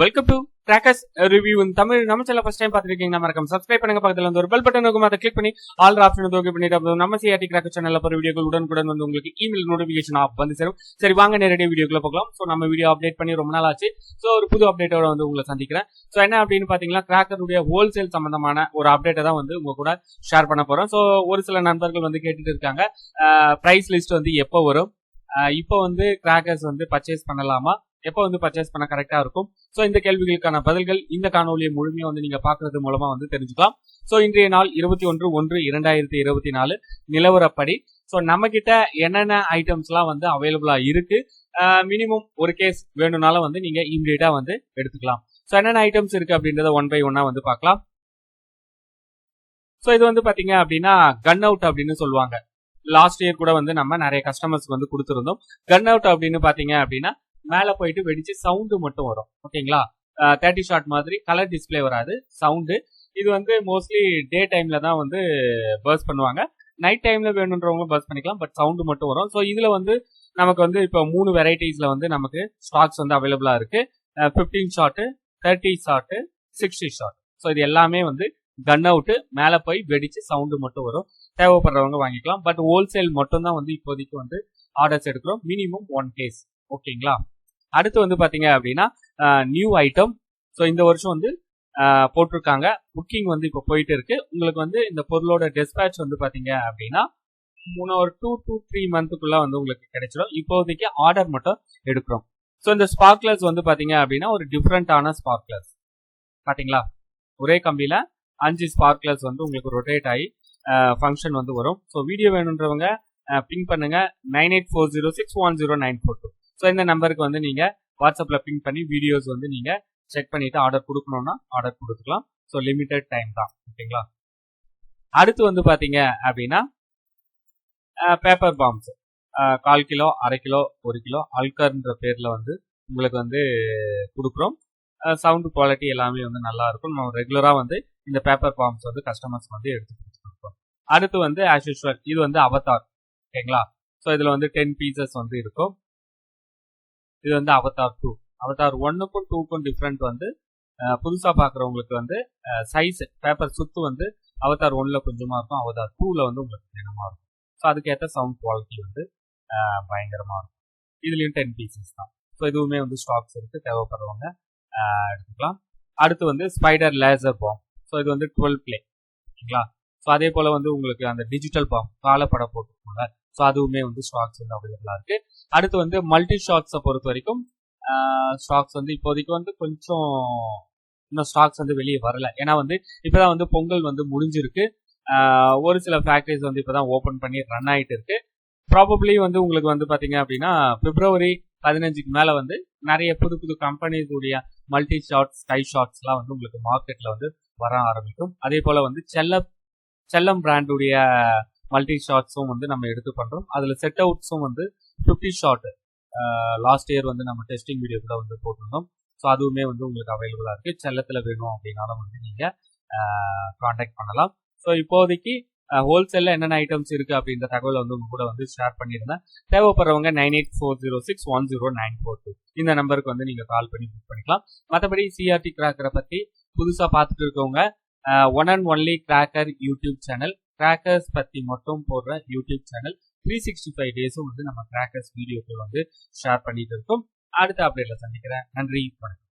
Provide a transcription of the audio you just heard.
Welcome to crackers review Tamil நம்ம channel first time பார்த்துருக்கீங்க மறக்காம சப்ஸ்கிரைப் பண்ணுங்க. பக்கத்துல வந்து ஒரு பெல் பட்டன் இருக்கும். அதை கிளிக் பண்ணி ஆல் ஆப்ஷன் வந்து ஓகே பண்ணிட்டு அப்புறம் நம்ம சிஆர்டி கிராக்கர் சேனல்ல போற வீடியோக்கள் உடனுக்குடன் வந்து உங்களுக்கு இமெயில் நோட்டிபிகேஷன் ஆப் வந்து சேரும். சரி வாங்க நேரடியாக வீடியோக்குள்ள பார்க்கலாம் ஸோ நம்ம வீடியோ அப்டேட் பண்ணி ரொம்ப நாள் ஆச்சு. ஸோ ஒரு புது அப்டேட்டோட வந்து உங்களை சந்திக்கிறேன். ஸோ என்ன அப்படின்னு பாத்தீங்கன்னா கிராக்கருடைய ஹோல்சேல் சம்பந்தமான ஒரு அப்டேட்டை தான் வந்து உங்க கூட ஷேர் பண்ண போறோம். ஸோ ஒரு சில நண்பர்கள் வந்து கேட்டுட்டு இருக்காங்க. ப்ரைஸ் லிஸ்ட் வந்து எப்போ வரும்? இப்போ வந்து கிராக்கர்ஸ் வந்து பர்ச்சேஸ் பண்ணலாமா? எப்போ வந்து பர்ச்சேஸ் பண்ண கரெக்டா இருக்கும்? ஸோ இந்த கேள்விகளுக்கான பதில்கள் இந்த காணொலியை முழுமையாக வந்து நீங்க பாக்குறது மூலமா வந்து தெரிஞ்சுக்கலாம். ஸோ இன்றைய நாள் இருபத்தி ஒன்று ஒன்று இரண்டாயிரத்தி இருபத்தி நாலு நிலவரப்படி. ஸோ நம்ம கிட்ட என்னென்ன ஐட்டம்ஸ்லாம் வந்து அவைலபிளா இருக்கு? மினிமம் ஒரு கேஸ் வேணும்னாலும் வந்து நீங்க இம்மிடியட்டா வந்து எடுத்துக்கலாம். ஸோ என்னென்ன ஐட்டம்ஸ் இருக்கு அப்படின்றத ஒன் பை ஒன்னா வந்து பார்க்கலாம். ஸோ இது வந்து பாத்தீங்க அப்படின்னா கன் அவுட் அப்படின்னு சொல்லுவாங்க. லாஸ்ட் இயர் கூட வந்து நம்ம நிறைய கஸ்டமர்ஸ்க்கு வந்து கொடுத்துருந்தோம். கன் அவுட் அப்படின்னு பாத்தீங்க அப்படின்னா மேலே போயிட்டு வெடிச்சு சவுண்டு மட்டும் வரும். ஓகேங்களா? தேர்ட்டி ஷாட் மாதிரி கலர் டிஸ்பிளே வராது சவுண்டு இது வந்து மோஸ்ட்லி டே டைம்ல தான் வந்து பர்ஸ் பண்ணுவாங்க. நைட் டைம்ல வேணுன்றவங்க பர்ஸ் பண்ணிக்கலாம் பட் சவுண்டு மட்டும் வரும். ஸோ இதுல வந்து நமக்கு வந்து இப்போ மூணு வெரைட்டிஸ்ல வந்து நமக்கு ஸ்டாக்ஸ் வந்து அவைலபிளா இருக்கு. Fifteen shot thirty shot sixty shot so இது எல்லாமே வந்து கன் அவுட்டு மேலே போய் வெடிச்சு சவுண்டு மட்டும் வரும். தேவைப்படுறவங்க வாங்கிக்கலாம். பட் ஹோல்சேல் மட்டும் தான் வந்து இப்போதைக்கு வந்து ஆர்டர்ஸ் எடுக்கிறோம். மினிமம் ஒன் கேஸ் ஓகேங்களா? அடுத்து வந்து பார்த்தீங்க அப்படின்னா நியூ ஐட்டம் ஸோ இந்த வருஷம் வந்து போட்டிருக்காங்க. புக்கிங் வந்து இப்போ போயிட்டு இருக்கு உங்களுக்கு வந்து இந்த பொருளோட டெஸ்பேச் வந்து பார்த்தீங்க அப்படின்னா மூணு ஒரு டூ டூ த்ரீ மந்த்துக்குள்ள வந்து உங்களுக்கு கிடைச்சிடும் இப்போதைக்கு ஆர்டர் மட்டும் எடுக்கிறோம். ஸோ இந்த ஸ்பார்க்லர்ஸ் வந்து பார்த்தீங்க அப்படின்னா ஒரு டிஃப்ரெண்டான ஸ்பார்க்லர்ஸ் பார்த்தீங்களா ஒரே கம்பியில் அஞ்சு ஸ்பார்க்லர்ஸ் வந்து உங்களுக்கு ரொட்டேட் ஆகி ஃபங்க்ஷன் வந்து வரும். ஸோ வீடியோ வேணுன்றவங்க பிங் பண்ணுங்க. Nine eight four zero six one zero nine four two so இந்த நம்பருக்கு வந்து நீங்கள் வாட்ஸ்அப்பில் பிங் பண்ணி வீடியோஸ் வந்து நீங்கள் செக் பண்ணிவிட்டு ஆர்டர் கொடுக்கணுன்னா ஆர்டர் கொடுத்துக்கலாம். ஸோ லிமிட்டட் டைம் தான். ஓகேங்களா அடுத்து வந்து பார்த்தீங்க அப்படின்னா பேப்பர் பாம்ஸ் கால் கிலோ அரை கிலோ ஒரு கிலோ அல்கர்ன்ற பேரில் வந்து உங்களுக்கு வந்து கொடுக்குறோம். சவுண்டு குவாலிட்டி எல்லாமே வந்து நல்லா இருக்கும். நம்ம ரெகுலராக வந்து இந்த பேப்பர் பாம்ஸ் வந்து கஸ்டமர்ஸ் வந்து எடுத்து கொடுத்துருக்கோம். அடுத்து வந்து ஆஸ் யூஸ்வல் இது வந்து அவதார் ஓகேங்களா ஸோ இதில் வந்து டென் பீசஸ் வந்து இருக்கும். இது வந்து அவதார் டூ அவதார் ஒன்னுக்கும் டூக்கும் டிஃப்ரெண்ட் வந்து புதுசா பாக்குறவங்களுக்கு வந்து சைஸ் பேப்பர் சுத்து வந்து அவதார் ஒன்ல கொஞ்சமா இருக்கும் அவதார் டூல வந்து உங்களுக்கு தினமாக இருக்கும். ஸோ அதுக்கேற்ற சவுண்ட் குவாலிட்டி வந்து பயங்கரமா இருக்கும். இதுலயும் டென் பீசஸ் தான். ஸோ இதுவுமே வந்து ஸ்டாக்ஸ் இருக்கு தேவைப்படுறவங்க எடுத்துக்கலாம். அடுத்து வந்து ஸ்பைடர் லேசர் பாம் ஸோ இது வந்து டுவெல் பிளே ஓகேங்களா? ஸோ அதே போல வந்து உங்களுக்கு அந்த டிஜிட்டல் பாம் காலப்படம் போட்டுருக்கோங்க ஸோ அதுவுமே வந்து ஸ்டாக்ஸ் வந்து அவைலபிளா இருக்கு. அடுத்து வந்து மல்டி ஸ்டாக்ஸை பொறுத்த வரைக்கும் ஸ்டாக்ஸ் வந்து இப்போதைக்கு வந்து கொஞ்சம் இன்னும் ஸ்டாக்ஸ் வந்து வெளியே வரல. ஏன்னா வந்து இப்போதான் வந்து பொங்கல் வந்து முடிஞ்சிருக்கு. ஒரு சில ஃபேக்டரிஸ் வந்து இப்போதான் ஓப்பன் பண்ணி ரன் ஆகிட்டு இருக்கு. ப்ராபப்ளி வந்து உங்களுக்கு வந்து பார்த்தீங்க அப்படின்னா பிப்ரவரி பதினஞ்சுக்கு மேலே வந்து நிறைய புது புது கம்பெனிஸுடைய மல்டி ஷார்ட்ஸ் ஸ்கை ஷார்ட்ஸ்லாம் வந்து உங்களுக்கு மார்க்கெட்டில் வந்து வர ஆரம்பிக்கும். அதே போல் வந்து செல்ல செல்லம் பிராண்டுடைய மல்டி ஷார்ட்ஸும் வந்து நம்ம எடுத்து பண்ணுறோம் அதில் செட் அவுட்ஸும் வந்து ஃபிஃப்டி ஷாட் லாஸ்ட் இயர் வந்து நம்ம டெஸ்டிங் வீடியோ கூட வந்து போட்டிருந்தோம். ஸோ அதுவுமே வந்து உங்களுக்கு அவைலபிளாக இருக்குது செல்லத்தில் வேணும் அப்படின்னாலும் வந்து நீங்கள் காண்டாக்ட் பண்ணலாம். ஸோ இப்போதைக்கு ஹோல்சேலில் என்னென்ன ஐட்டம்ஸ் இருக்குது அப்படின்ற தகவல் வந்து உங்க கூட வந்து ஷேர் பண்ணியிருந்தேன் தேவைப்படுறவங்க nine eight four zero six one zero nine four two இந்த நம்பருக்கு வந்து நீங்கள் கால் பண்ணி புக் பண்ணிக்கலாம். மற்றபடி சிஆர்டி கிராக்கரை பற்றி புதுசாக பார்த்துட்டு இருக்கவங்க one and only cracker YouTube channel crackers பத்தி மட்டும் போடுற YouTube channel three sixty five டேஸும் வந்து நம்ம கிராக்கர்ஸ் வீடியோக்கள் வந்து ஷேர் பண்ணிட்டு இருக்கோம். அடுத்த அப்டேட்டில் சந்திக்கிறேன். நன்றி வணக்கம்.